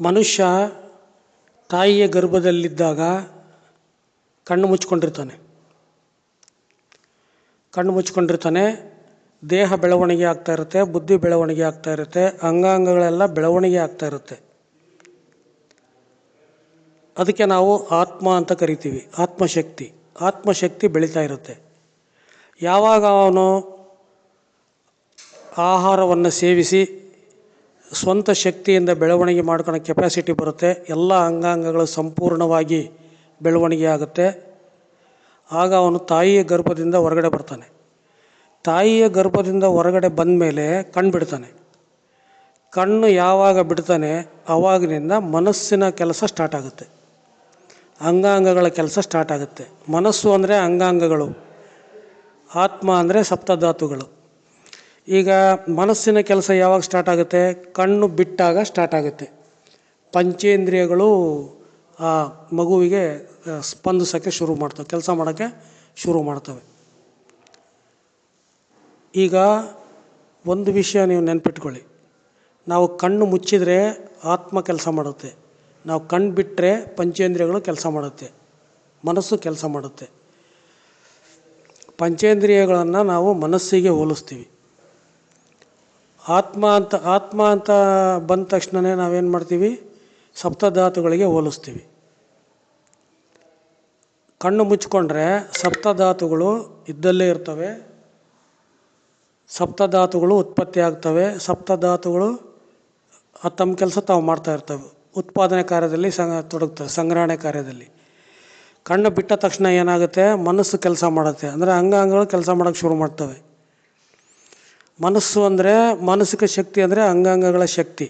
ಮನುಷ್ಯ ತಾಯಿಯ ಗರ್ಭದಲ್ಲಿದ್ದಾಗ ಕಣ್ಣು ಮುಚ್ಕೊಂಡಿರ್ತಾನೆ ಕಣ್ಣು ಮುಚ್ಕೊಂಡಿರ್ತಾನೆ ದೇಹ ಬೆಳವಣಿಗೆ ಆಗ್ತಾ ಇರುತ್ತೆ, ಬುದ್ಧಿ ಬೆಳವಣಿಗೆ ಆಗ್ತಾ ಇರುತ್ತೆ, ಅಂಗಾಂಗಗಳೆಲ್ಲ ಬೆಳವಣಿಗೆ ಆಗ್ತಾ ಇರುತ್ತೆ. ಅದಕ್ಕೆ ನಾವು ಆತ್ಮ ಅಂತ ಕರಿತೀವಿ, ಆತ್ಮಶಕ್ತಿ. ಆತ್ಮಶಕ್ತಿ ಬೆಳೀತಾ ಇರುತ್ತೆ. ಯಾವಾಗ ಅವನು ಆಹಾರವನ್ನು ಸೇವಿಸಿ ಸ್ವಂತ ಶಕ್ತಿಯಿಂದ ಬೆಳವಣಿಗೆ ಮಾಡ್ಕೊಳ್ಳೋ ಕೆಪಾಸಿಟಿ ಬರುತ್ತೆ. ಎಲ್ಲ ಅಂಗಾಂಗಗಳು ಸಂಪೂರ್ಣವಾಗಿ ಬೆಳವಣಿಗೆ ಆಗುತ್ತೆ. ಆಗ ಅವನು ತಾಯಿಯ ಗರ್ಭದಿಂದ ಹೊರಗಡೆ ಬರ್ತಾನೆ. ತಾಯಿಯ ಗರ್ಭದಿಂದ ಹೊರಗಡೆ ಬಂದ ಮೇಲೆ ಕಣ್ಣು ಬಿಡ್ತಾನೆ. ಕಣ್ಣು ಯಾವಾಗ ಬಿಡ್ತಾನೆ? ಆವಾಗಿನಿಂದ ಮನಸ್ಸಿನ ಕೆಲಸ ಸ್ಟಾರ್ಟ್ ಆಗುತ್ತೆ. ಅಂಗಾಂಗಗಳ ಕೆಲಸ ಸ್ಟಾರ್ಟ್ ಆಗುತ್ತೆ. ಮನಸ್ಸು ಅಂದರೆ ಅಂಗಾಂಗಗಳು. ಆತ್ಮ ಅಂದರೆ ಸಪ್ತಧಾತುಗಳು. ಈಗ ಮನಸ್ಸಿನ ಕೆಲಸ ಯಾವಾಗ ಸ್ಟಾರ್ಟ್ ಆಗುತ್ತೆ? ಕಣ್ಣು ಬಿಟ್ಟಾಗ ಸ್ಟಾರ್ಟ್ ಆಗುತ್ತೆ. ಪಂಚೇಂದ್ರಿಯಗಳು ಆ ಮಗುವಿಗೆ ಸ್ಪಂದಿಸೋಕ್ಕೆ ಶುರು ಮಾಡ್ತವೆ. ಕೆಲಸ ಮಾಡೋಕ್ಕೆ ಶುರು ಮಾಡ್ತವೆ. ಈಗ ಒಂದು ವಿಷಯ ನೀವು ನೆನ್ಪಿಟ್ಕೊಳ್ಳಿ. ನಾವು ಕಣ್ಣು ಮುಚ್ಚಿದರೆ ಆತ್ಮ ಕೆಲಸ ಮಾಡುತ್ತೆ. ನಾವು ಕಣ್ಣು ಬಿಟ್ಟರೆ ಪಂಚೇಂದ್ರಿಯಗಳು ಕೆಲಸ ಮಾಡುತ್ತೆ. ಮನಸ್ಸು ಕೆಲಸ ಮಾಡುತ್ತೆ. ಪಂಚೇಂದ್ರಿಯಗಳನ್ನು ನಾವು ಮನಸ್ಸಿಗೆ ಹೋಲಿಸ್ತೀವಿ. ಆತ್ಮ ಅಂತ ಆತ್ಮ ಅಂತ ಬಂದ ತಕ್ಷಣವೇ ನಾವೇನು ಮಾಡ್ತೀವಿ? ಸಪ್ತಧಾತುಗಳಿಗೆ ಹೋಲಿಸ್ತೀವಿ. ಕಣ್ಣು ಮುಚ್ಕೊಂಡ್ರೆ ಸಪ್ತಧಾತುಗಳು ಇದ್ದಲ್ಲೇ ಇರ್ತವೆ. ಸಪ್ತಧಾತುಗಳು ಉತ್ಪತ್ತಿ ಆಗ್ತವೆ. ಸಪ್ತಧಾತುಗಳು ತಮ್ಮ ಕೆಲಸ ತಾವು ಮಾಡ್ತಾ ಇರ್ತವೆ. ಉತ್ಪಾದನೆ ಕಾರ್ಯದಲ್ಲಿ ಸಂಗ, ತೊಡಗ್ತವೆ, ಸಂಗ್ರಹಣೆ ಕಾರ್ಯದಲ್ಲಿ. ಕಣ್ಣು ಬಿಟ್ಟ ತಕ್ಷಣ ಏನಾಗುತ್ತೆ? ಮನಸ್ಸು ಕೆಲಸ ಮಾಡುತ್ತೆ. ಅಂದರೆ ಅಂಗಾಂಗಗಳು ಕೆಲಸ ಮಾಡೋಕ್ಕೆ ಶುರು ಮಾಡ್ತವೆ. ಮನಸ್ಸು ಅಂದರೆ ಮಾನಸಿಕ ಶಕ್ತಿ ಅಂದರೆ ಅಂಗಾಂಗಗಳ ಶಕ್ತಿ.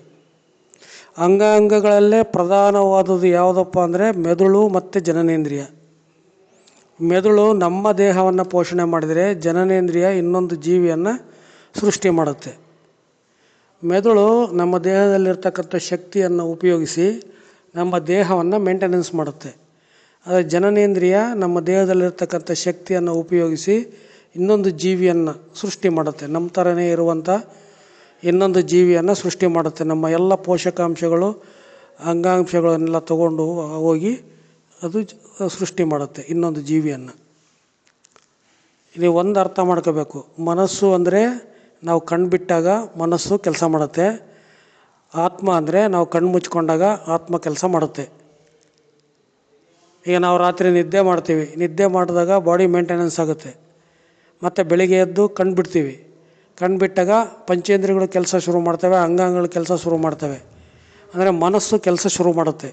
ಅಂಗಾಂಗಗಳಲ್ಲೇ ಪ್ರಧಾನವಾದದ್ದು ಯಾವುದಪ್ಪ ಅಂದರೆ ಮೆದುಳು ಮತ್ತು ಜನನೇಂದ್ರಿಯ. ಮೆದುಳು ನಮ್ಮ ದೇಹವನ್ನು ಪೋಷಣೆ ಮಾಡಿದರೆ ಜನನೇಂದ್ರಿಯ ಇನ್ನೊಂದು ಜೀವಿಯನ್ನು ಸೃಷ್ಟಿ ಮಾಡುತ್ತೆ. ಮೆದುಳು ನಮ್ಮ ದೇಹದಲ್ಲಿರ್ತಕ್ಕಂಥ ಶಕ್ತಿಯನ್ನು ಉಪಯೋಗಿಸಿ ನಮ್ಮ ದೇಹವನ್ನು ಮೇಂಟೆನೆನ್ಸ್ ಮಾಡುತ್ತೆ. ಆದರೆ ಜನನೇಂದ್ರಿಯ ನಮ್ಮ ದೇಹದಲ್ಲಿರ್ತಕ್ಕಂಥ ಶಕ್ತಿಯನ್ನು ಉಪಯೋಗಿಸಿ ಇನ್ನೊಂದು ಜೀವಿಯನ್ನು ಸೃಷ್ಟಿ ಮಾಡುತ್ತೆ. ನಮ್ಮ ಥರನೇ ಇರುವಂಥ ಇನ್ನೊಂದು ಜೀವಿಯನ್ನು ಸೃಷ್ಟಿ ಮಾಡುತ್ತೆ. ನಮ್ಮ ಎಲ್ಲ ಪೋಷಕಾಂಶಗಳು, ಅಂಗಾಂಶಗಳನ್ನೆಲ್ಲ ತಗೊಂಡು ಹೋಗಿ ಅದು ಸೃಷ್ಟಿ ಮಾಡುತ್ತೆ ಇನ್ನೊಂದು ಜೀವಿಯನ್ನು. ನೀವು ಒಂದು ಅರ್ಥ ಮಾಡ್ಕೋಬೇಕು. ಮನಸ್ಸು ಅಂದರೆ ನಾವು ಕಣ್ಣು ಬಿಟ್ಟಾಗ ಮನಸ್ಸು ಕೆಲಸ ಮಾಡುತ್ತೆ. ಆತ್ಮ ಅಂದರೆ ನಾವು ಕಣ್ಣು ಮುಚ್ಕೊಂಡಾಗ ಆತ್ಮ ಕೆಲಸ ಮಾಡುತ್ತೆ. ಈಗ ನಾವು ರಾತ್ರಿ ನಿದ್ದೆ ಮಾಡ್ತೀವಿ. ನಿದ್ದೆ ಮಾಡಿದಾಗ ಬಾಡಿ ಮೇಂಟೆನೆನ್ಸ್ ಆಗುತ್ತೆ. ಮತ್ತು ಬೆಳಿಗ್ಗೆ ಎದ್ದು ಕಣ್ಣು ಬಿಡ್ತೀವಿ. ಕಣ್ಣು ಪಂಚೇಂದ್ರಿಯಗಳು ಕೆಲಸ ಶುರು ಮಾಡ್ತವೆ, ಅಂಗಾಂಗಗಳು ಕೆಲಸ ಶುರು ಮಾಡ್ತವೆ. ಅಂದರೆ ಮನಸ್ಸು ಕೆಲಸ ಶುರು ಮಾಡುತ್ತೆ.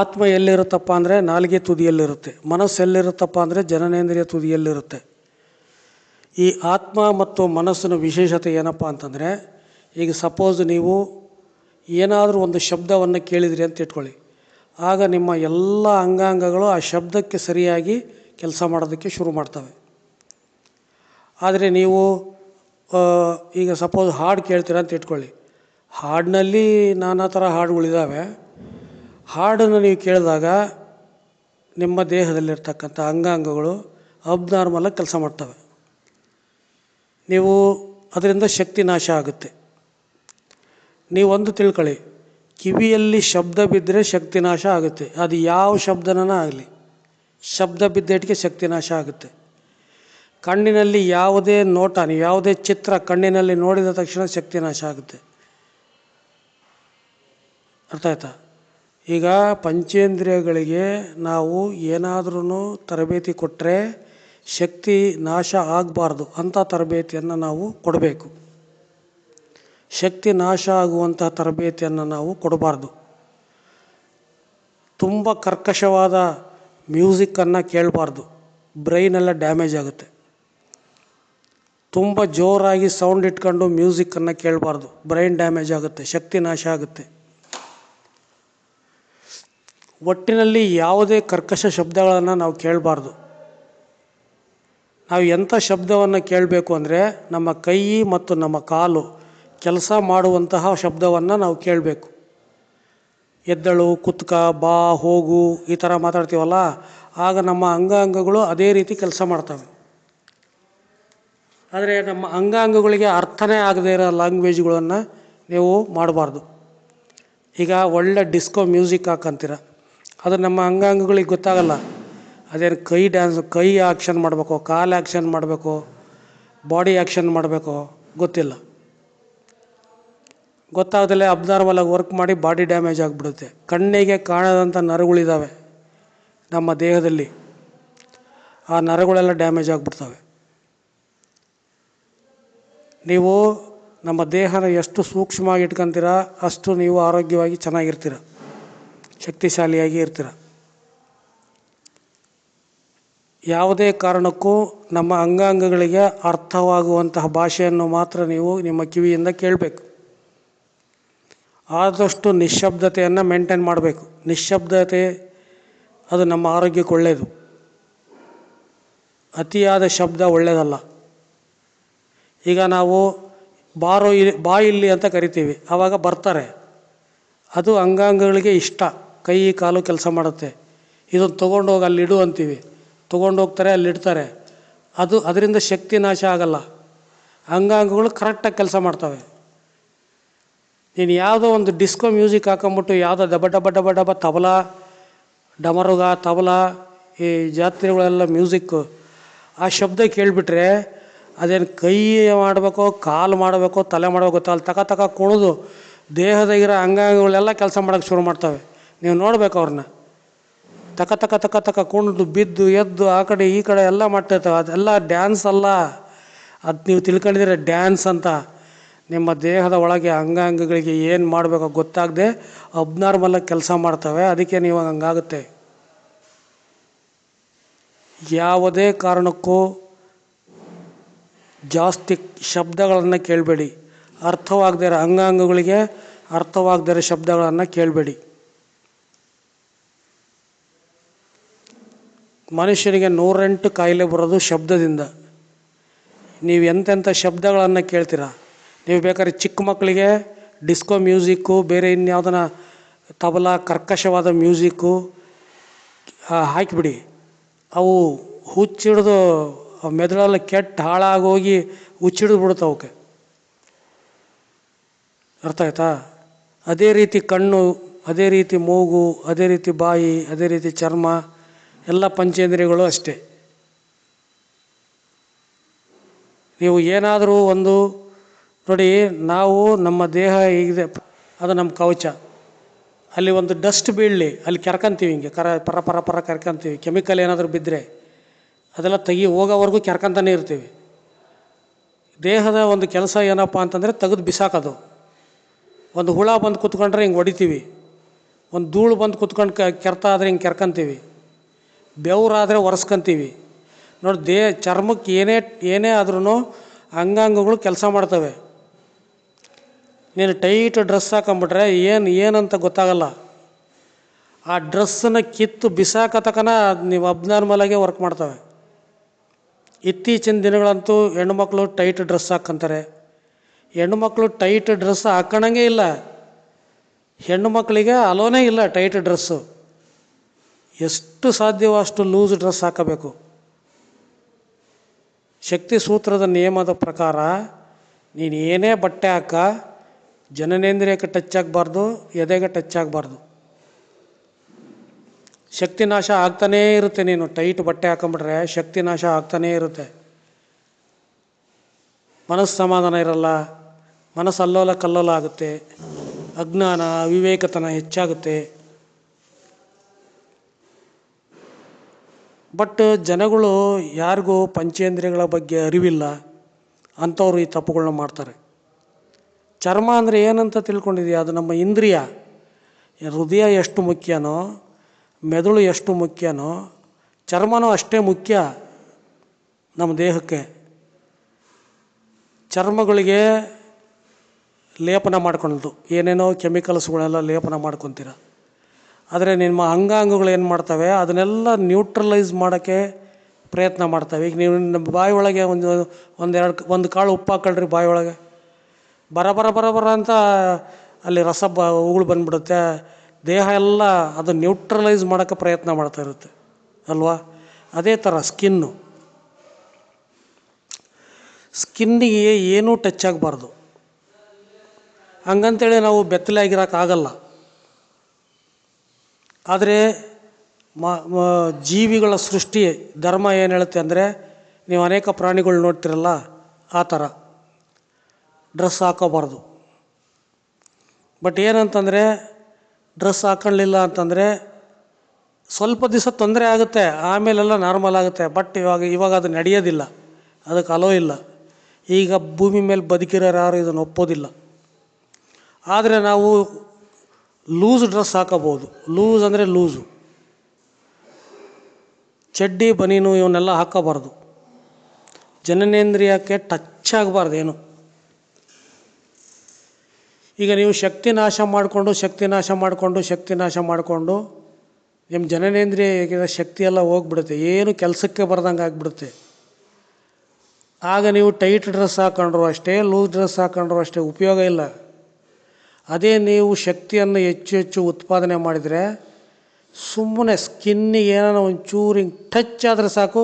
ಆತ್ಮ ಎಲ್ಲಿರುತ್ತಪ್ಪ ಅಂದರೆ ನಾಲಿಗೆ ತುದಿಯಲ್ಲಿರುತ್ತೆ. ಮನಸ್ಸು ಎಲ್ಲಿರುತ್ತಪ್ಪ ಅಂದರೆ ಜನನೇಂದ್ರಿಯ ತುದಿಯಲ್ಲಿರುತ್ತೆ. ಈ ಆತ್ಮ ಮತ್ತು ಮನಸ್ಸಿನ ವಿಶೇಷತೆ ಏನಪ್ಪ ಅಂತಂದರೆ, ಈಗ ಸಪೋಸ್ ನೀವು ಏನಾದರೂ ಒಂದು ಶಬ್ದವನ್ನು ಕೇಳಿದ್ರಿ ಅಂತ ಇಟ್ಕೊಳ್ಳಿ. ಆಗ ನಿಮ್ಮ ಎಲ್ಲ ಅಂಗಾಂಗಗಳು ಆ ಶಬ್ದಕ್ಕೆ ಸರಿಯಾಗಿ ಕೆಲಸ ಮಾಡೋದಕ್ಕೆ ಶುರು ಮಾಡ್ತವೆ. ಆದರೆ ನೀವು ಈಗ ಸಪೋಸ್ ಹಾಡು ಕೇಳ್ತೀರ ಅಂತ ಇಟ್ಕೊಳ್ಳಿ. ಹಾಡಿನಲ್ಲಿ ನಾನಾ ಥರ ಹಾಡುಗಳಿದ್ದಾವೆ ಹಾಡನ್ನು ನೀವು ಕೇಳಿದಾಗ ನಿಮ್ಮ ದೇಹದಲ್ಲಿರ್ತಕ್ಕಂಥ ಅಂಗಾಂಗಗಳು ಅಬ್ನಾರ್ಮಲಾಗಿ ಕೆಲಸ ಮಾಡ್ತವೆ. ನೀವು ಅದರಿಂದ ಶಕ್ತಿ ನಾಶ ಆಗುತ್ತೆ. ನೀವೊಂದು ತಿಳ್ಕೊಳ್ಳಿ. ಕಿವಿಯಲ್ಲಿ ಶಬ್ದ ಬಿದ್ದರೆ ಶಕ್ತಿ ನಾಶ ಆಗುತ್ತೆ. ಅದು ಯಾವ ಶಬ್ದನ ಆಗಲಿ. ಶಬ್ದ ಶಕ್ತಿ ನಾಶ ಆಗುತ್ತೆ. ಕಣ್ಣಿನಲ್ಲಿ ಯಾವುದೇ ನೋಟ ಯಾವುದೇ ಚಿತ್ರ ಕಣ್ಣಿನಲ್ಲಿ ನೋಡಿದ ತಕ್ಷಣ ಶಕ್ತಿ ನಾಶ ಆಗುತ್ತೆ. ಅರ್ಥ ಆಯ್ತಾ? ಈಗ ಪಂಚೇಂದ್ರಿಯಗಳಿಗೆ ನಾವು ಏನಾದ್ರೂ ತರಬೇತಿ ಕೊಟ್ಟರೆ ಶಕ್ತಿ ನಾಶ ಆಗಬಾರ್ದು ಅಂಥ ತರಬೇತಿಯನ್ನು ನಾವು ಕೊಡಬೇಕು. ಶಕ್ತಿ ನಾಶ ಆಗುವಂಥ ತರಬೇತಿಯನ್ನು ನಾವು ಕೊಡಬಾರ್ದು. ತುಂಬ ಕರ್ಕಶವಾದ ಮ್ಯೂಸಿಕ್ಕನ್ನು ಕೇಳಬಾರ್ದು. ಬ್ರೈನೆಲ್ಲ ಡ್ಯಾಮೇಜ್ ಆಗುತ್ತೆ. ತುಂಬ ಜೋರಾಗಿ ಸೌಂಡ್ ಇಟ್ಕೊಂಡು ಮ್ಯೂಸಿಕ್ಕನ್ನು ಕೇಳಬಾರ್ದು. ಬ್ರೈನ್ ಡ್ಯಾಮೇಜ್ ಆಗುತ್ತೆ, ಶಕ್ತಿ ನಾಶ ಆಗುತ್ತೆ. ಒಟ್ಟಿನಲ್ಲಿ ಯಾವುದೇ ಕರ್ಕಶ ಶಬ್ದಗಳನ್ನು ನಾವು ಕೇಳಬಾರ್ದು. ನಾವು ಎಂಥ ಶಬ್ದವನ್ನು ಕೇಳಬೇಕು ಅಂದರೆ ನಮ್ಮ ಕೈ ಮತ್ತು ನಮ್ಮ ಕಾಲು ಕೆಲಸ ಮಾಡುವಂತಹ ಶಬ್ದವನ್ನು ನಾವು ಕೇಳಬೇಕು. ಎದ್ದಳು, ಕುತ್ಕ, ಬಾ, ಹೋಗು, ಈ ಥರ ಮಾತಾಡ್ತೀವಲ್ಲ, ಆಗ ನಮ್ಮ ಅಂಗಾಂಗಗಳು ಅದೇ ರೀತಿ ಕೆಲಸ ಮಾಡ್ತವೆ. ಆದರೆ ನಮ್ಮ ಅಂಗಾಂಗಗಳಿಗೆ ಅರ್ಥನೇ ಆಗದೇ ಇರೋ ಲ್ಯಾಂಗ್ವೇಜ್ಗಳನ್ನು ನೀವು ಮಾಡಬಾರ್ದು. ಈಗ ಒಳ್ಳೆ ಡಿಸ್ಕೋ ಮ್ಯೂಸಿಕ್ ಹಾಕಂತೀರ, ಅದು ನಮ್ಮ ಅಂಗಾಂಗಗಳಿಗೆ ಗೊತ್ತಾಗಲ್ಲ. ಅದೇನು ಕೈ ಡ್ಯಾನ್ಸ್, ಕೈ ಆ್ಯಕ್ಷನ್ ಮಾಡಬೇಕು, ಕಾಲು ಆ್ಯಕ್ಷನ್ ಮಾಡಬೇಕು, ಬಾಡಿ ಆ್ಯಕ್ಷನ್ ಮಾಡಬೇಕು, ಗೊತ್ತಿಲ್ಲ. ಗೊತ್ತಾಗದಲ್ಲೇ ಅಬ್ನಾರ್ಮಲಾಗಿ ವರ್ಕ್ ಮಾಡಿ ಬಾಡಿ ಡ್ಯಾಮೇಜ್ ಆಗಿಬಿಡುತ್ತೆ. ಕಣ್ಣಿಗೆ ಕಾಣದಂಥ ನರಗಳಿದ್ದಾವೆ ನಮ್ಮ ದೇಹದಲ್ಲಿ. ಆ ನರಗಳೆಲ್ಲ ಡ್ಯಾಮೇಜ್ ಆಗಿಬಿಡ್ತವೆ. ನೀವು ನಮ್ಮ ದೇಹನ ಎಷ್ಟು ಸೂಕ್ಷ್ಮವಾಗಿ ಇಟ್ಕೊಂತೀರ, ಅಷ್ಟು ನೀವು ಆರೋಗ್ಯವಾಗಿ ಚೆನ್ನಾಗಿರ್ತೀರ. ಶಕ್ತಿಶಾಲಿಯಾಗಿ ಇರ್ತೀರ. ಯಾವುದೇ ಕಾರಣಕ್ಕೂ ನಮ್ಮ ಅಂಗಾಂಗಗಳಿಗೆ ಅರ್ಥವಾಗುವಂತಹ ಭಾಷೆಯನ್ನು ಮಾತ್ರ ನೀವು ನಿಮ್ಮ ಕಿವಿಯಿಂದ ಕೇಳಬೇಕು. ಆದಷ್ಟು ನಿಶ್ಶಬ್ದತೆಯನ್ನು ಮೇಂಟೈನ್ ಮಾಡಬೇಕು. ನಿಶ್ಶಬ್ದತೆ, ಅದು ನಮ್ಮ ಆರೋಗ್ಯಕ್ಕೆ ಒಳ್ಳೆಯದು ಅತಿಯಾದ ಶಬ್ದ ಒಳ್ಳೆಯದಲ್ಲ ಈಗ ನಾವು ಬಾರೋ ಇಲ್ಲಿ ಬಾ ಇಲ್ಲಿ ಅಂತ ಕರಿತೀವಿ. ಆವಾಗ ಬರ್ತಾರೆ. ಅದು ಅಂಗಾಂಗಗಳಿಗೆ ಇಷ್ಟ. ಕೈ, ಕಾಲು ಕೆಲಸ ಮಾಡುತ್ತೆ. ಇದನ್ನು ತೊಗೊಂಡೋಗಿ ಅಲ್ಲಿ ಇಡು ಅಂತೀವಿ. ತೊಗೊಂಡೋಗ್ತಾರೆ ಅಲ್ಲಿ ಇಡ್ತಾರೆ. ಅದು, ಅದರಿಂದ ಶಕ್ತಿ ನಾಶ ಆಗಲ್ಲ. ಅಂಗಾಂಗಗಳು ಕರೆಕ್ಟಾಗಿ ಕೆಲಸ ಮಾಡ್ತವೆ. ನೀನು ಯಾವುದೋ ಒಂದು ಡಿಸ್ಕೋ ಮ್ಯೂಸಿಕ್ ಹಾಕೊಂಬಿಟ್ಟು ಯಾವುದೋ ಡಬ ಡಬ ಡಬ ಡಬ ತಬಲ, ಡಮರುಗ, ತಬಲ, ಈ ಜಾತ್ರೆಗಳೆಲ್ಲ ಮ್ಯೂಸಿಕ್ಕು ಆ ಶಬ್ದ ಕೇಳಿಬಿಟ್ರೆ ಅದೇನು ಕೈ ಮಾಡಬೇಕೋ, ಕಾಲು ಮಾಡಬೇಕೋ, ತಲೆ ಮಾಡಬೇಕು, ತಲೆ ತಕ ತಕ ಕುಣಿದು ದೇಹದಾಗಿರೋ ಅಂಗಾಂಗಗಳೆಲ್ಲ ಕೆಲಸ ಮಾಡೋಕ್ಕೆ ಶುರು ಮಾಡ್ತವೆ. ನೀವು ನೋಡಬೇಕು ಅವ್ರನ್ನ ತಕ ತಕ ತಕ ತಕ ಕುಣಿದು ಬಿದ್ದು ಎದ್ದು ಆ ಕಡೆ ಈ ಕಡೆ ಎಲ್ಲ ಮಾಡ್ತಿರ್ತವೆ. ಅದೆಲ್ಲ ಡ್ಯಾನ್ಸ್ ಅಲ್ಲ. ಅದು ನೀವು ತಿಳ್ಕೊಂಡಿದ್ದೀರ ಡ್ಯಾನ್ಸ್ ಅಂತ. ನಿಮ್ಮ ದೇಹದ ಒಳಗೆ ಅಂಗಾಂಗಗಳಿಗೆ ಏನು ಮಾಡಬೇಕೋ ಗೊತ್ತಾಗದೆ ಅಬ್ನಾರ್ಮಲಾಗಿ ಕೆಲಸ ಮಾಡ್ತವೆ. ಅದಕ್ಕೆ ನೀವು ಹಂಗಾಗುತ್ತೆ. ಯಾವುದೇ ಕಾರಣಕ್ಕೂ ಜಾಸ್ತಿ ಶಬ್ದಗಳನ್ನು ಕೇಳಬೇಡಿ. ಅರ್ಥವಾಗದೇ ಇರೋ ಅಂಗಾಂಗಗಳಿಗೆ ಅರ್ಥವಾಗದೇ ಇರೋ ಶಬ್ದಗಳನ್ನು ಕೇಳಬೇಡಿ. ಮನುಷ್ಯನಿಗೆ ನೂರೆಂಟು ಕಾಯಿಲೆ ಬರೋದು ಶಬ್ದದಿಂದ. ನೀವು ಎಂತೆಂಥ ಶಬ್ದಗಳನ್ನು ಕೇಳ್ತೀರಾ? ನೀವು ಬೇಕಾದ್ರೆ ಚಿಕ್ಕ ಮಕ್ಕಳಿಗೆ ಡಿಸ್ಕೋ ಮ್ಯೂಸಿಕ್ಕು, ಬೇರೆ ಇನ್ಯಾವುದನ್ನ ತಬಲ ಕರ್ಕಶವಾದ ಮ್ಯೂಸಿಕ್ಕು ಹಾಕಿಬಿಡಿ. ಅವು ಹುಚ್ಚಿಡ್ದು ಮೆದುಳೆಲ್ಲ ಕೆಟ್ಟು ಹಾಳಾಗೋಗಿ ಹುಚ್ಚಿಡ್ದು ಬಿಡುತ್ತೆ ಅವಕ್ಕೆ. ಅರ್ಥ ಆಯ್ತಾ? ಅದೇ ರೀತಿ ಕಣ್ಣು, ಅದೇ ರೀತಿ ಮೂಗು, ಅದೇ ರೀತಿ ಬಾಯಿ, ಅದೇ ರೀತಿ ಚರ್ಮ, ಎಲ್ಲ ಪಂಚೇಂದ್ರಿಯಗಳು ಅಷ್ಟೇ. ನೀವು ಏನಾದರೂ ಒಂದು ನೋಡಿ, ನಾವು ನಮ್ಮ ದೇಹ ಇದೆ ಅದು ನಮ್ಮ ಕವಚ. ಅಲ್ಲಿ ಒಂದು ಡಸ್ಟ್ ಬೀಳಲಿ, ಅಲ್ಲಿ ಕೆರ್ಕೊಂತೀವಿ ಹಿಂಗೆ. ಕರ, ಪರ ಪರ ಪರ ಕೆರ್ಕಂತೀವಿ. ಕೆಮಿಕಲ್ ಏನಾದರೂ ಬಿದ್ದರೆ ಅದೆಲ್ಲ ತೆಗಿ ಹೋಗೋವರೆಗೂ ಕೆರ್ಕೊಂತಾನೆ ಇರ್ತೀವಿ. ದೇಹದ ಒಂದು ಕೆಲಸ ಏನಪ್ಪ ಅಂತಂದರೆ ತೆಗೆದು ಬಿಸಾಕೋದು. ಒಂದು ಹುಳ ಬಂದು ಕುತ್ಕೊಂಡ್ರೆ ಹಿಂಗೆ ಹೊಡಿತೀವಿ. ಒಂದು ಧೂಳು ಬಂದು ಕುತ್ಕೊಂಡು ಕ, ಕೆರ್ತಾ ಆದರೆ ಹಿಂಗೆ ಕೆರ್ಕಂತೀವಿ. ಬೆವರಾದರೆ ಒರೆಸ್ಕೊಂತೀವಿ. ನೋಡಿ, ದೇಹ ಚರ್ಮಕ್ಕೆ ಏನೇ ಏನೇ ಆದ್ರೂ ಅಂಗಾಂಗಗಳು ಕೆಲಸ ಮಾಡ್ತವೆ. ನೀನು ಟೈಟ್ ಡ್ರೆಸ್ ಹಾಕೊಂಬಿಟ್ರೆ ಏನು, ಏನಂತ ಗೊತ್ತಾಗಲ್ಲ. ಆ ಡ್ರೆಸ್ಸನ್ನು ಕಿತ್ತು ಬಿಸಾಕತಕನ ನೀವು ಅಬ್ನಾರ್ಮಲಾಗೆ ವರ್ಕ್ ಮಾಡ್ತವೆ. ಇತ್ತೀಚಿನ ದಿನಗಳಂತೂ ಹೆಣ್ಮಕ್ಳು ಟೈಟ್ ಡ್ರೆಸ್ ಹಾಕ್ಕೊಂತಾರೆ ಹೆಣ್ಮಕ್ಳು ಟೈಟ್ ಡ್ರೆಸ್ ಹಾಕ್ಕೊಳಂಗೆ ಇಲ್ಲ. ಹೆಣ್ಣು ಮಕ್ಕಳಿಗೆ ಅಲೋನೇ ಇಲ್ಲ ಟೈಟ್ ಡ್ರೆಸ್ಸು ಎಷ್ಟು ಸಾಧ್ಯವೋ ಅಷ್ಟು ಲೂಸ್ ಡ್ರೆಸ್ ಹಾಕಬೇಕು. ಶಕ್ತಿ ಸೂತ್ರದ ನಿಯಮದ ಪ್ರಕಾರ ನೀನು ಏನೇ ಬಟ್ಟೆ ಹಾಕ ಜನನೇಂದ್ರಿಯಕ್ಕೆ ಟಚ್ ಆಗಬಾರ್ದು, ಎದೆಗೆ ಟಚ್ ಆಗಬಾರ್ದು. ಶಕ್ತಿ ನಾಶ ಆಗ್ತಾನೇ ಇರುತ್ತೆ ನೀನು ಟೈಟ್ ಬಟ್ಟೆ ಹಾಕೊಂಬಿಟ್ರೆ ಶಕ್ತಿ ನಾಶ ಆಗ್ತಾನೇ ಇರುತ್ತೆ. ಮನಸ್ಸು ಸಮಾಧಾನ ಇರಲ್ಲ, ಮನಸ್ಸು ಅಲ್ಲೋಲ ಕಲ್ಲೋಲ ಆಗುತ್ತೆ, ಅಜ್ಞಾನ, ಅವಿವೇಕತನ ಹೆಚ್ಚಾಗುತ್ತೆ. ಬಟ್ ಜನಗಳು ಯಾರಿಗೂ ಪಂಚೇಂದ್ರಿಯಗಳ ಬಗ್ಗೆ ಅರಿವಿಲ್ಲ, ಅಂಥವ್ರು ಈ ತಪ್ಪುಗಳನ್ನ ಮಾಡ್ತಾರೆ. ಚರ್ಮ ಅಂದರೆ ಏನಂತ ತಿಳ್ಕೊಂಡಿದ್ಯಾ? ಅದು ನಮ್ಮ ಇಂದ್ರಿಯ. ಹೃದಯ ಎಷ್ಟು ಮುಖ್ಯನೋ, ಮೆದುಳು ಎಷ್ಟು ಮುಖ್ಯನೋ, ಚರ್ಮನೂ ಅಷ್ಟೇ ಮುಖ್ಯ ನಮ್ಮ ದೇಹಕ್ಕೆ. ಚರ್ಮಗಳಿಗೆ ಲೇಪನ ಮಾಡ್ಕೊಳ್ಳೋದು. ಏನೇನೋ ಕೆಮಿಕಲ್ಸ್ಗಳೆಲ್ಲ ಲೇಪನ ಮಾಡ್ಕೊತೀರ. ಆದರೆ ನಿಮ್ಮ ಅಂಗಾಂಗಗಳು ಏನು ಮಾಡ್ತವೆ? ಅದನ್ನೆಲ್ಲ ನ್ಯೂಟ್ರಲೈಸ್ ಮಾಡೋಕ್ಕೆ ಪ್ರಯತ್ನ ಮಾಡ್ತವೆ. ಈಗ ನೀವು ನಿಮ್ಮ ಬಾಯಿಯೊಳಗೆ ಒಂದು, ಒಂದೆರಡು, ಒಂದು ಕಾಳು ಉಪ್ಪು ಹಾಕೊಳ್ರಿ ಬಾಯಿ ಒಳಗೆ. ಬರ ಬರ ಬರ ಬರ ಅಂತ ಅಲ್ಲಿ ರಸ ಬ ಉಗುಳು ಬಂದ್ಬಿಡುತ್ತೆ. ದೇಹ ಎಲ್ಲ ಅದು ನ್ಯೂಟ್ರಲೈಸ್ ಮಾಡೋಕ್ಕೆ ಪ್ರಯತ್ನ ಮಾಡ್ತಾ ಇರುತ್ತೆ. ಅಲ್ವಾ? ಅದೇ ಥರ ಸ್ಕಿನ್ನು ಸ್ಕಿನ್ನಿಗೆ ಏನೂ ಟಚ್ ಆಗಬಾರ್ದು. ಹಂಗಂತೇಳಿ ನಾವು ಬೆತ್ತಲಾಗಿರೋಕ್ಕಾಗಲ್ಲ ಆದರೆ ಮ, ಮ- ಜೀವಿಗಳ ಸೃಷ್ಟಿ, ಧರ್ಮ ಏನು ಹೇಳುತ್ತೆ ಅಂದರೆ ನೀವು ಅನೇಕ ಪ್ರಾಣಿಗಳು ನೋಡ್ತಿರಲ್ಲ, ಆ ಥರ. ಡ್ರೆಸ್ ಹಾಕೋಬಾರ್ದು. ಬಟ್ ಏನಂತಂದರೆ ಡ್ರೆಸ್ ಹಾಕೊಳ್ಳಿಲ್ಲ ಅಂತಂದರೆ ಸ್ವಲ್ಪ ದಿವಸ ತೊಂದರೆ ಆಗುತ್ತೆ, ಆಮೇಲೆಲ್ಲ ನಾರ್ಮಲ್ ಆಗುತ್ತೆ. ಬಟ್ ಇವಾಗ ಇವಾಗ ಅದು ನಡೆಯೋದಿಲ್ಲ, ಅದಕ್ಕೆ ಅಲೋ ಇಲ್ಲ. ಈಗ ಭೂಮಿ ಮೇಲೆ ಬದುಕಿರೋರು ಯಾರು ಇದನ್ನು ಒಪ್ಪೋದಿಲ್ಲ. ಆದರೆ ನಾವು ಲೂಸ್ ಡ್ರೆಸ್ ಹಾಕೋಬೋದು ಲೂಸ್ ಅಂದರೆ ಲೂಸು ಚಡ್ಡಿ, ಬನೀನು ಇವನ್ನೆಲ್ಲ ಹಾಕೋಬಾರ್ದು. ಜನನೇಂದ್ರಿಯಕ್ಕೆ ಟಚ್ ಆಗಬಾರ್ದು ಏನು. ಈಗ ನೀವು ಶಕ್ತಿ ನಾಶ ಮಾಡಿಕೊಂಡು, ಶಕ್ತಿ ನಾಶ ಮಾಡಿಕೊಂಡು, ಶಕ್ತಿ ನಾಶ ಮಾಡಿಕೊಂಡು ನಿಮ್ಮ ಜನನೇಂದ್ರಿಯ ಶಕ್ತಿ ಎಲ್ಲ ಹೋಗ್ಬಿಡುತ್ತೆ. ಏನು ಕೆಲಸಕ್ಕೆ ಬರ್ದಂಗೆ ಆಗಿಬಿಡುತ್ತೆ. ಆಗ ನೀವು ಟೈಟ್ ಡ್ರೆಸ್ ಹಾಕೊಂಡ್ರು ಅಷ್ಟೇ ಲೂಸ್ ಡ್ರೆಸ್ ಹಾಕೊಂಡ್ರು ಅಷ್ಟೇ ಉಪಯೋಗ ಇಲ್ಲ. ಅದೇ ನೀವು ಶಕ್ತಿಯನ್ನು ಹೆಚ್ಚು ಹೆಚ್ಚು ಉತ್ಪಾದನೆ ಮಾಡಿದರೆ ಸುಮ್ಮನೆ ಸ್ಕಿನ್ನಿಗೆ ಏನಾರ ಒಂಚೂರು ಹಿಂಗೆ ಟಚ್ ಆದರೆ ಸಾಕು,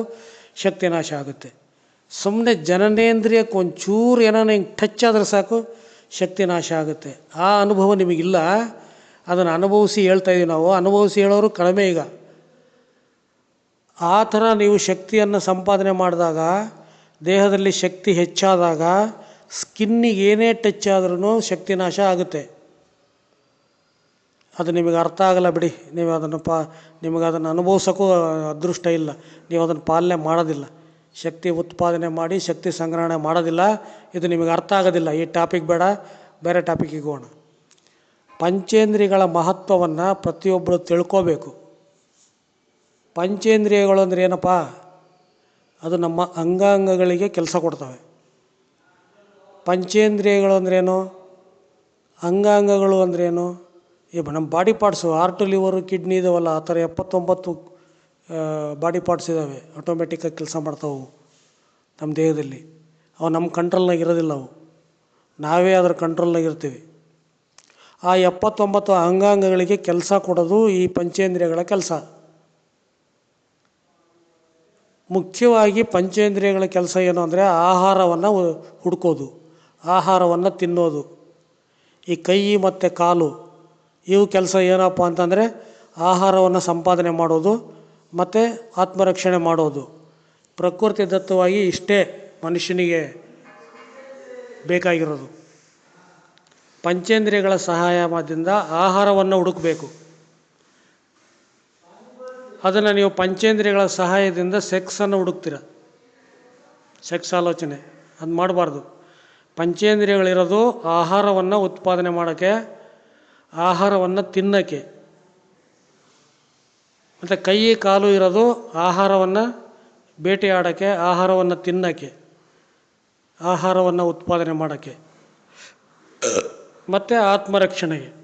ಶಕ್ತಿ ನಾಶ ಆಗುತ್ತೆ. ಸುಮ್ಮನೆ ಜನನೇಂದ್ರಿಯಕ್ಕೆ ಒಂಚೂರು ಏನಾರ ಹಿಂಗೆ ಟಚ್ ಆದರೆ ಸಾಕು ಶಕ್ತಿ ನಾಶ ಆಗುತ್ತೆ. ಆ ಅನುಭವ ನಿಮಗಿಲ್ಲ. ಅದನ್ನು ಅನುಭವಿಸಿ ಹೇಳ್ತಾ ಇದ್ದೀವಿ ನಾವು. ಅನುಭವಿಸಿ ಹೇಳೋರು ಕಡಿಮೆ ಈಗ. ಆ ಥರ ನೀವು ಶಕ್ತಿಯನ್ನು ಸಂಪಾದನೆ ಮಾಡಿದಾಗ, ದೇಹದಲ್ಲಿ ಶಕ್ತಿ ಹೆಚ್ಚಾದಾಗ, ಸ್ಕಿನ್ನಿಗೆ ಏನೇ ಟಚ್ ಆದ್ರೂ ಶಕ್ತಿ ನಾಶ ಆಗುತ್ತೆ. ಅದು ನಿಮಗೆ ಅರ್ಥ ಆಗಲ್ಲ ಬಿಡಿ. ನೀವು ಅದನ್ನು ಪಾ, ನಿಮಗೆ ಅದನ್ನು ಅನುಭವಿಸೋಕ್ಕೂ ಅದೃಷ್ಟ ಇಲ್ಲ. ನೀವು ಅದನ್ನು ಪಾಲನೆ ಮಾಡೋದಿಲ್ಲ. ಶಕ್ತಿ ಉತ್ಪಾದನೆ ಮಾಡಿ, ಶಕ್ತಿ ಸಂಗ್ರಹಣೆ ಮಾಡೋದಿಲ್ಲ. ಇದು ನಿಮಗೆ ಅರ್ಥ ಆಗೋದಿಲ್ಲ. ಈ ಟಾಪಿಕ್ ಬೇಡ. ಬೇರೆ ಟಾಪಿಕ್ಕಿಗೆ ಹೋಗೋಣ. ಪಂಚೇಂದ್ರಿಯಗಳ ಮಹತ್ವವನ್ನು ಪ್ರತಿಯೊಬ್ಬರು ತಿಳ್ಕೋಬೇಕು. ಪಂಚೇಂದ್ರಿಯಗಳು ಅಂದರೆ ಏನಪ್ಪ? ಅದು ನಮ್ಮ ಅಂಗಾಂಗಗಳಿಗೆ ಕೆಲಸ ಕೊಡ್ತವೆ. ಪಂಚೇಂದ್ರಿಯಗಳು ಅಂದ್ರೇನು ಅಂಗಾಂಗಗಳು ಅಂದ್ರೇನು ಈ ನಮ್ಮ body parts, heart, liver, kidney ಇದಾವಲ್ಲ, ಆ ಥರ ಎಪ್ಪತ್ತೊಂಬತ್ತು ಬಾಡಿ ಪಾರ್ಟ್ಸ್ ಇದ್ದಾವೆ. ಆಟೋಮೆಟಿಕ್ಕಾಗಿ ಕೆಲಸ ಮಾಡ್ತಾವೆ ನಮ್ಮ ದೇಹದಲ್ಲಿ. ಅವು ನಮ್ಮ ಕಂಟ್ರೋಲ್ನಾಗ ಇರೋದಿಲ್ಲ ಅವು. ನಾವೇ ಅದರ ಕಂಟ್ರೋಲ್ನಾಗ ಇರ್ತೀವಿ. ಆ ಎಪ್ಪತ್ತೊಂಬತ್ತು ಅಂಗಾಂಗಗಳಿಗೆ ಕೆಲಸ ಕೊಡೋದು ಈ ಪಂಚೇಂದ್ರಿಯಗಳ ಕೆಲಸ. ಮುಖ್ಯವಾಗಿ ಪಂಚೇಂದ್ರಿಯಗಳ ಕೆಲಸ ಏನು ಅಂದರೆ ಆಹಾರವನ್ನು ಹುಡ್ಕೋದು. ಆಹಾರವನ್ನು ತಿನ್ನೋದು. ಈ ಕೈ ಮತ್ತು ಕಾಲು, ಇವು ಕೆಲಸ ಏನಪ್ಪ ಅಂತಂದರೆ ಆಹಾರವನ್ನು ಸಂಪಾದನೆ ಮಾಡೋದು. ಮತ್ತು ಆತ್ಮರಕ್ಷಣೆ ಮಾಡೋದು. ಪ್ರಕೃತಿ ದತ್ತವಾಗಿ ಇಷ್ಟೇ ಮನುಷ್ಯನಿಗೆ ಬೇಕಾಗಿರೋದು. ಪಂಚೇಂದ್ರಿಯಗಳ ಸಹಾಯದಿಂದ ಆಹಾರವನ್ನು ಹುಡುಕಬೇಕು. ಅದನ್ನು ನೀವು ಪಂಚೇಂದ್ರಿಯಗಳ ಸಹಾಯದಿಂದ ಸೆಕ್ಸನ್ನು ಹುಡುಕ್ತೀರ. ಸೆಕ್ಸ್ ಆಲೋಚನೆ. ಅದು ಮಾಡಬಾರ್ದು. ಪಂಚೇಂದ್ರಿಯಗಳಿರೋದು ಆಹಾರವನ್ನು ಉತ್ಪಾದನೆ ಮಾಡೋಕ್ಕೆ, ಆಹಾರವನ್ನು ತಿನ್ನೋಕ್ಕೆ. ಮತ್ತು ಕೈ ಕಾಲು ಇರೋದು ಆಹಾರವನ್ನು ಬೇಟೆಯಾಡೋಕ್ಕೆ, ಆಹಾರವನ್ನು ತಿನ್ನೋಕ್ಕೆ, ಆಹಾರವನ್ನು ಉತ್ಪಾದನೆ ಮಾಡೋಕ್ಕೆ. ಮತ್ತು ಆತ್ಮರಕ್ಷಣೆಗೆ.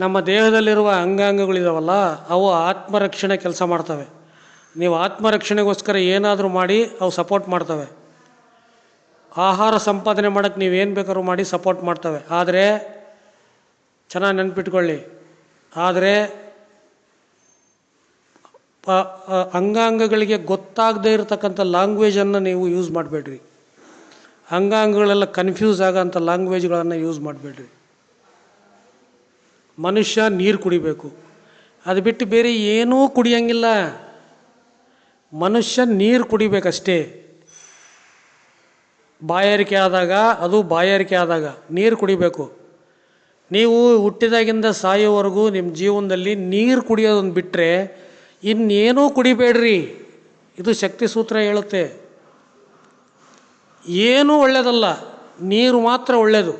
ನಮ್ಮ ದೇಹದಲ್ಲಿರುವ ಅಂಗಾಂಗಗಳಿದಾವಲ್ಲ, ಅವು ಆತ್ಮರಕ್ಷಣೆ ಕೆಲಸ ಮಾಡ್ತವೆ. ನೀವು ಆತ್ಮರಕ್ಷಣೆಗೋಸ್ಕರ ಏನಾದರೂ ಮಾಡಿ ಅವು ಸಪೋರ್ಟ್ ಮಾಡ್ತವೆ. ಆಹಾರ ಸಂಪಾದನೆ ಮಾಡೋಕ್ಕೆ ನೀವೇನು ಬೇಕಾದ್ರೂ ಮಾಡಿ ಸಪೋರ್ಟ್ ಮಾಡ್ತವೆ. ಆದರೆ, ಚೆನ್ನಾಗಿ ನೆನ್ಪಿಟ್ಕೊಳ್ಳಿ. ಆದರೆ ಅಂಗಾಂಗಗಳಿಗೆ ಗೊತ್ತಾಗದೇ ಇರತಕ್ಕಂಥ ಲ್ಯಾಂಗ್ವೇಜನ್ನು ನೀವು ಯೂಸ್ ಮಾಡಬೇಡ್ರಿ. ಅಂಗಾಂಗಗಳೆಲ್ಲ ಕನ್ಫ್ಯೂಸ್ ಆಗೋಂಥ ಲ್ಯಾಂಗ್ವೇಜ್ಗಳನ್ನು ಯೂಸ್ ಮಾಡಬೇಡ್ರಿ. ಮನುಷ್ಯ ನೀರು ಕುಡಿಬೇಕು. ಅದು ಬಿಟ್ಟು ಬೇರೆ ಏನೂ ಕುಡಿಯಂಗಿಲ್ಲ. ಮನುಷ್ಯ ನೀರು ಕುಡಿಬೇಕಷ್ಟೇ. ಬಾಯಾರಿಕೆ ಆದಾಗ ಅದು ಬಾಯಾರಿಕೆ ಆದಾಗ ನೀರು ಕುಡಿಬೇಕು. ನೀವು ಹುಟ್ಟಿದಾಗಿಂದ ಸಾಯೋವರೆಗೂ ನಿಮ್ಮ ಜೀವನದಲ್ಲಿ ನೀರು ಕುಡಿಯೋದನ್ನು ಬಿಟ್ಟರೆ ಇನ್ನೇನೂ ಕುಡಿಬೇಡ್ರಿ. ಇದು ಶಕ್ತಿ ಸೂತ್ರ ಹೇಳುತ್ತೆ. ಏನೂ ಒಳ್ಳೆಯದಲ್ಲ ನೀರು ಮಾತ್ರ ಒಳ್ಳೆಯದು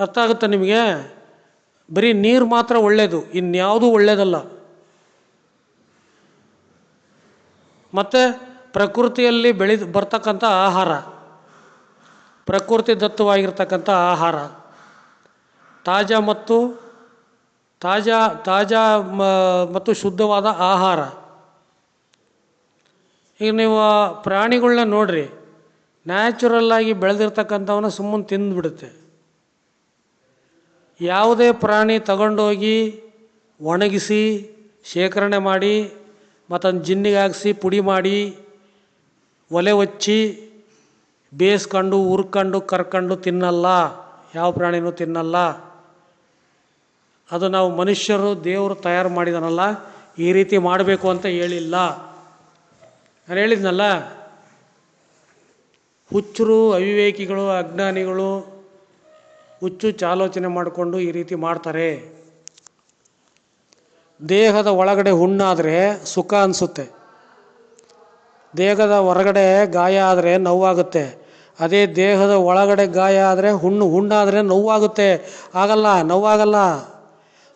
ಅರ್ಥ ಆಗುತ್ತಾ ನಿಮಗೆ? ಬರೀ ನೀರು ಮಾತ್ರ ಒಳ್ಳೆಯದು ಇನ್ಯಾವುದೂ ಒಳ್ಳೆಯದಲ್ಲ ಮತ್ತು ಪ್ರಕೃತಿಯಲ್ಲಿ ಬೆಳೆದು ಬರ್ತಕ್ಕಂಥ ಆಹಾರ, ಪ್ರಕೃತಿ ದತ್ತವಾಗಿರ್ತಕ್ಕಂಥ ಆಹಾರ, ತಾಜಾ ಮತ್ತು ತಾಜಾ ತಾಜಾ ಮತ್ತು ಶುದ್ಧವಾದ ಆಹಾರ. ಈಗ ನೀವು ಪ್ರಾಣಿಗಳನ್ನ ನೋಡ್ರಿ ನ್ಯಾಚುರಲ್ಲಾಗಿ ಬೆಳೆದಿರ್ತಕ್ಕಂಥವನ್ನ ಸುಮ್ಮನೆ ತಿಂದುಬಿಡುತ್ತೆ. ಯಾವುದೇ ಪ್ರಾಣಿ ತಗೊಂಡೋಗಿ ಒಣಗಿಸಿ, ಶೇಖರಣೆ ಮಾಡಿ, ಮತ್ತೊಂದು ಜಿನ್ನಿಗೆ ಹಾಕಿಸಿ, ಪುಡಿ ಮಾಡಿ, ಒಲೆ ಹಚ್ಚಿ ಬೇಯಿಸ್ಕೊಂಡು ಹುರ್ಕೊಂಡು, ಕರ್ಕೊಂಡು ತಿನ್ನಲ್ಲ, ಯಾವ ಪ್ರಾಣಿನೂ ತಿನ್ನಲ್ಲ. ಅದು ನಾವು ಮನುಷ್ಯರು ದೇವರು ತಯಾರು ಮಾಡಿದನಲ್ಲ, ಈ ರೀತಿ ಮಾಡಬೇಕು ಅಂತ ಹೇಳಿಲ್ಲ. ನಾನು ಹೇಳಿದ್ನಲ್ಲ, ಹುಚ್ಚರು, ಅವಿವೇಕಿಗಳು, ಅಜ್ಞಾನಿಗಳು ಹುಚ್ಚು ಚಾಲೋಚನೆ ಮಾಡಿಕೊಂಡು ಈ ರೀತಿ ಮಾಡ್ತಾರೆ. ದೇಹದ ಒಳಗಡೆ ಹುಣ್ಣಾದರೆ ಸುಖ ಅನಿಸುತ್ತೆ. ದೇಹದ ಹೊರಗಡೆ ಗಾಯ ಆದರೆ ನೋವಾಗುತ್ತೆ. ಅದೇ ದೇಹದ ಒಳಗಡೆ ಗಾಯ ಆದರೆ ಹುಣ್ಣು, ಹುಣ್ಣಾದರೆ ನೋವಾಗುತ್ತೆ. ಆಗಲ್ಲ, ನೋವಾಗಲ್ಲ.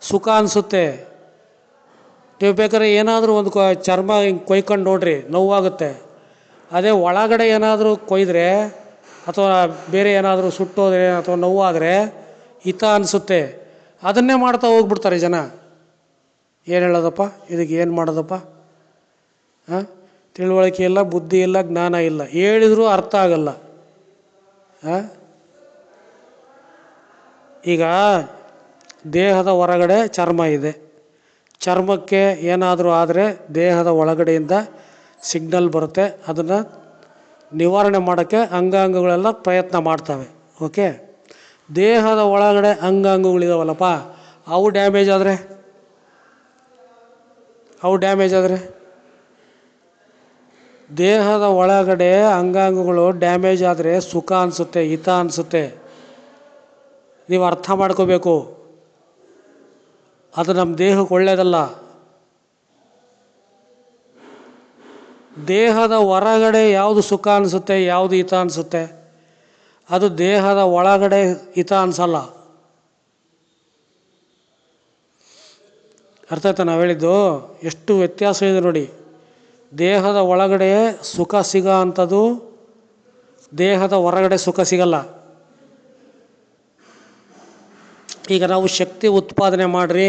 ಸುಖ ಅನಿಸುತ್ತೆ. ನೀವು ಬೇಕಾದ್ರೆ ಏನಾದರೂ ಒಂದು ಚರ್ಮ ಹಿಂಗೆ ಕೊಯ್ಕೊಂಡು ನೋಡ್ರಿ, ನೋವಾಗುತ್ತೆ. ಅದೇ ಒಳಗಡೆ ಏನಾದರೂ ಕೊಯ್ದರೆ, ಅಥವಾ ಬೇರೆ ಏನಾದರೂ ಸುಟ್ಟೋದ್ರೆ, ಅಥವಾ ನೋವಾದರೆ, ಹಿತ ಅನಿಸುತ್ತೆ. ಅದನ್ನೇ ಮಾಡ್ತಾ ಹೋಗ್ಬಿಡ್ತಾರೆ ಜನ. ಏನು ಹೇಳೋದಪ್ಪ? ಇದಕ್ಕೆ ಏನು ಮಾಡೋದಪ್ಪ? ಹಾಂ? ತಿಳುವಳಿಕೆ ಇಲ್ಲ, ಬುದ್ಧಿ ಇಲ್ಲ, ಜ್ಞಾನ ಇಲ್ಲ. ಹೇಳಿದರೂ ಅರ್ಥ ಆಗಲ್ಲ. ಹಾಂ? ಈಗ ದೇಹದ ಹೊರಗಡೆ ಚರ್ಮ ಇದೆ. ಚರ್ಮಕ್ಕೆ ಏನಾದರೂ ಆದರೆ ದೇಹದ ಒಳಗಡೆಯಿಂದ ಸಿಗ್ನಲ್ ಬರುತ್ತೆ. ಅದನ್ನು ನಿವಾರಣೆ ಮಾಡೋಕ್ಕೆ ಅಂಗಾಂಗಗಳೆಲ್ಲ ಪ್ರಯತ್ನ ಮಾಡ್ತವೆ. ಓಕೆ? ದೇಹದ ಒಳಗಡೆ ಅಂಗಾಂಗಗಳಿದಾವಲ್ಲಪ್ಪ ಅವು ಡ್ಯಾಮೇಜ್ ಆದರೆ? ಅವು ಡ್ಯಾಮೇಜ್ ಆದರೆ? ದೇಹದ ಒಳಗಡೆ ಅಂಗಾಂಗಗಳು ಡ್ಯಾಮೇಜ್ ಆದರೆ ಸುಖ ಅನಿಸುತ್ತೆ, ಹಿತ ಅನಿಸುತ್ತೆ. ನೀವು ಅರ್ಥ ಮಾಡ್ಕೋಬೇಕು. ಅದು ನಮ್ಮ ದೇಹಕ್ಕೆ ಒಳ್ಳೆಯದಲ್ಲ ದೇಹದ ಹೊರಗಡೆ ಯಾವುದು ಸುಖ ಅನಿಸುತ್ತೆ, ಯಾವುದು ಹಿತ ಅನಿಸುತ್ತೆ? ಅದು ದೇಹದ ಒಳಗಡೆ ಹಿತ ಅನಿಸಲ್ಲ. ಅರ್ಥ ಆಯ್ತಾ ನಾವು ಹೇಳಿದ್ದು? ಎಷ್ಟು ವ್ಯತ್ಯಾಸ ಇದೆ ನೋಡಿ. ದೇಹದ ಒಳಗಡೆ ಸುಖ ಸಿಗೋ ಅಂಥದ್ದು, ದೇಹದ ಹೊರಗಡೆ ಸುಖ ಸಿಗಲ್ಲ. ಈಗ ನಾವು ಶಕ್ತಿ ಉತ್ಪಾದನೆ ಮಾಡಿರಿ,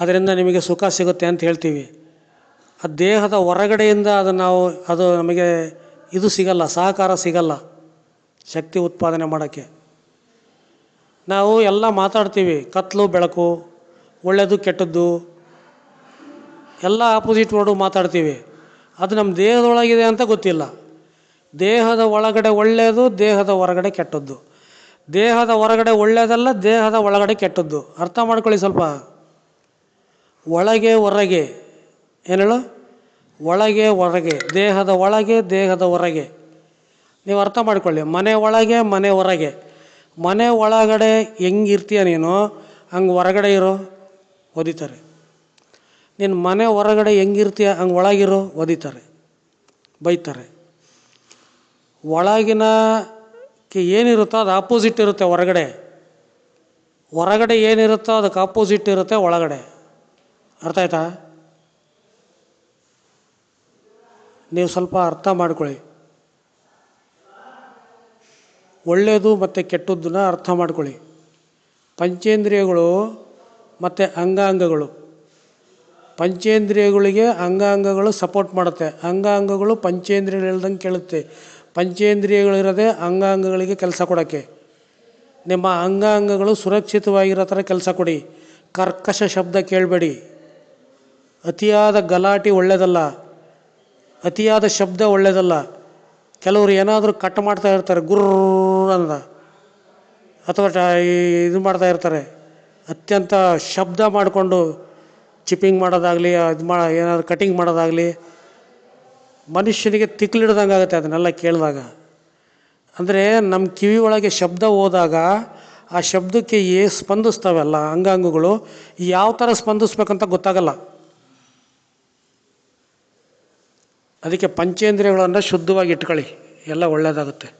ಅದರಿಂದ ನಿಮಗೆ ಸುಖ ಸಿಗುತ್ತೆ ಅಂತ ಹೇಳ್ತೀವಿ. ಆ ದೇಹದ ಹೊರಗಡೆಯಿಂದ ಅದು ನಾವು, ಅದು ನಮಗೆ ಇದು ಸಿಗಲ್ಲ, ಸಹಕಾರ ಸಿಗಲ್ಲ ಶಕ್ತಿ ಉತ್ಪಾದನೆ ಮಾಡೋಕ್ಕೆ. ನಾವು ಎಲ್ಲ ಮಾತಾಡ್ತೀವಿ, ಕತ್ಲು, ಬೆಳಕು ಒಳ್ಳೆಯದು ಕೆಟ್ಟದ್ದು, ಎಲ್ಲ ಆಪೋಸಿಟ್ ವರ್ಡು ಮಾತಾಡ್ತೀವಿ. ಅದು ನಮ್ಮ ದೇಹದೊಳಗಿದೆ ಅಂತ ಗೊತ್ತಿಲ್ಲ. ದೇಹದ ಒಳಗಡೆ ಒಳ್ಳೆಯದು ದೇಹದ ಹೊರಗಡೆ ಕೆಟ್ಟದ್ದು. ದೇಹದ ಹೊರಗಡೆ ಒಳ್ಳೆಯದಲ್ಲ, ದೇಹದ ಒಳಗಡೆ ಕೆಟ್ಟದ್ದು. ಅರ್ಥ ಮಾಡ್ಕೊಳ್ಳಿ ಸ್ವಲ್ಪ. ಒಳಗೆ, ಹೊರಗೆ. ಏನು ಹೇಳು ಒಳಗೆ, ಹೊರಗೆ. ದೇಹದ ಒಳಗೆ, ದೇಹದ ಹೊರಗೆ. ನೀವು ಅರ್ಥ ಮಾಡ್ಕೊಳ್ಳಿ. ಮನೆ ಒಳಗೆ, ಮನೆ ಹೊರಗೆ. ಮನೆ ಒಳಗಡೆ ಹೆಂಗಿರ್ತೀಯ ನೀನು? ಹಂಗೆ ಹೊರಗಡೆ ಇರೋ ಓದಿತಾರೆ ನೀನು ಮನೆ ಹೊರಗಡೆ ಹೆಂಗಿರ್ತೀಯ? ಹಂಗೆ ಒಳಗಿರೋ, ಒದಿತಾರೆ. ಬೈತಾರೆ. ಒಳಗಿನ ಕೆ ಏನಿರುತ್ತೋ ಅದು ಆಪೋಸಿಟ್ ಇರುತ್ತೆ ಹೊರಗಡೆ. ಹೊರಗಡೆ ಏನಿರುತ್ತೋ ಅದಕ್ಕೆ ಆಪೋಸಿಟ್ ಇರುತ್ತೆ ಒಳಗಡೆ. ಅರ್ಥ ಆಯ್ತಾ? ನೀವು ಸ್ವಲ್ಪ ಅರ್ಥ ಮಾಡ್ಕೊಳ್ಳಿ. ಒಳ್ಳೆಯದು ಮತ್ತು ಕೆಟ್ಟದ್ದನ್ನ ಅರ್ಥ ಮಾಡ್ಕೊಳ್ಳಿ. ಪಂಚೇಂದ್ರಿಯಗಳು ಮತ್ತು ಅಂಗಾಂಗಗಳು. ಪಂಚೇಂದ್ರಿಯಗಳಿಗೆ ಅಂಗಾಂಗಗಳು ಸಪೋರ್ಟ್ ಮಾಡುತ್ತೆ. ಅಂಗಾಂಗಗಳು ಪಂಚೇಂದ್ರಿಯಗಳು ಹೇಳ್ದಂಗೆ ಕೇಳುತ್ತೆ. ಪಂಚೇಂದ್ರಿಯಗಳಿರೋದೇ ಅಂಗಾಂಗಗಳಿಗೆ ಕೆಲಸ ಕೊಡೋಕ್ಕೆ. ನಿಮ್ಮ ಅಂಗಾಂಗಗಳು ಸುರಕ್ಷಿತವಾಗಿರೋ ಥರ ಕೆಲಸ ಕೊಡಿ. ಕರ್ಕಶ ಶಬ್ದ ಕೇಳಬೇಡಿ. ಅತಿಯಾದ ಗಲಾಟೆ ಒಳ್ಳೆಯದಲ್ಲ ಅತಿಯಾದ ಶಬ್ದ ಒಳ್ಳೆಯದಲ್ಲ ಕೆಲವರು ಏನಾದರೂ ಕಟ್ ಮಾಡ್ತಾ ಇರ್ತಾರೆ, ಗುರ್ರ ಅಂತ ಅಥವಾ ಇದು ಮಾಡ್ತಾ ಇರ್ತಾರೆ. ಅತ್ಯಂತ ಶಬ್ದ ಮಾಡಿಕೊಂಡು ಚಿಪ್ಪಿಂಗ್ ಮಾಡೋದಾಗಲಿ, ಅದು ಮಾ, ಏನಾದರೂ ಕಟಿಂಗ್ ಮಾಡೋದಾಗಲಿ ಮನುಷ್ಯನಿಗೆ ತಿಕ್ಲಿಡ್ದಂಗೆ ಆಗುತ್ತೆ ಅದನ್ನೆಲ್ಲ ಕೇಳಿದಾಗ. ಅಂದರೆ ನಮ್ಮ ಕಿವಿ ಒಳಗೆ ಶಬ್ದ ಹೋದಾಗ ಆ ಶಬ್ದಕ್ಕೆ ಏ ಸ್ಪಂದಿಸ್ತಾವಲ್ಲ ಅಂಗಾಂಗಗಳು ಯಾವ ಥರ ಸ್ಪಂದಿಸ್ಬೇಕಂತ ಗೊತ್ತಾಗಲ್ಲ. ಅದಕ್ಕೆ ಪಂಚೇಂದ್ರಿಯಗಳನ್ನು ಶುದ್ಧವಾಗಿ ಇಟ್ಕೊಳ್ಳಿ. ಎಲ್ಲ ಒಳ್ಳೆಯದಾಗುತ್ತೆ